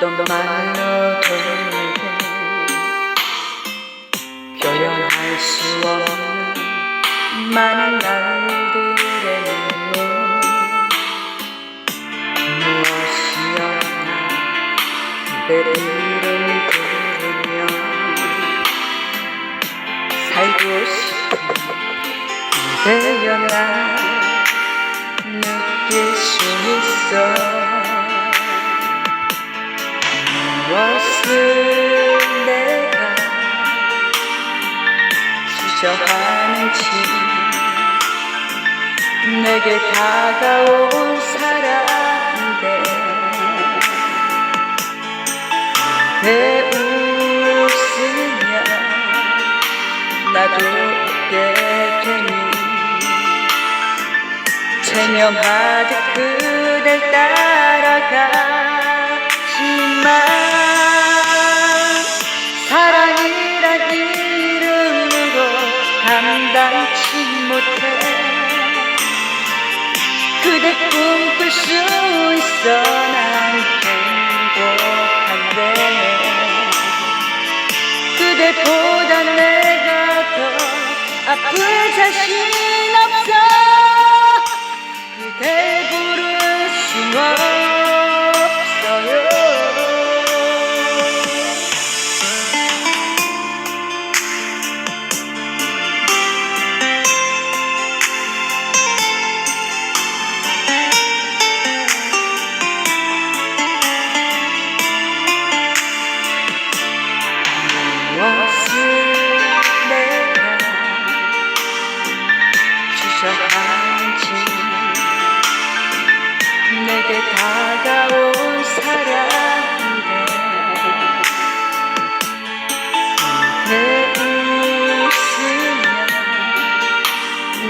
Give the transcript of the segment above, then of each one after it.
어떤 말로 돌게 표현할 수 없는 많은 날들의 눈물. 무엇이었나 그대 이름 부르며 살고 싶은 그대여 나 느낄 수 있어 주저하는지 내게 다가온 사람인데 내 웃으며 나도 웃게 되니. 체념하듯 그댈 따라가지만 수 있어. 난 행복한데. 그대보다 내가 더 아플 자신 무엇을 내가 주저하는지 내게 다가온 사람인데 그대 웃으며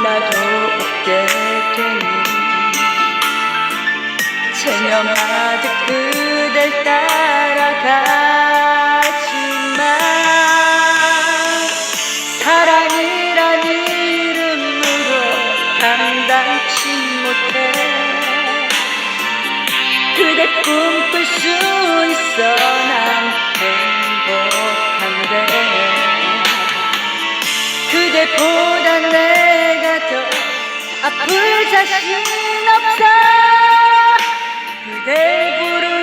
나도 웃게 되니 놓지 못해. 그대 꿈꿀 수 있어 난 행복한데. 그대보다 내가 더 아플 자신 없어. 그대 부르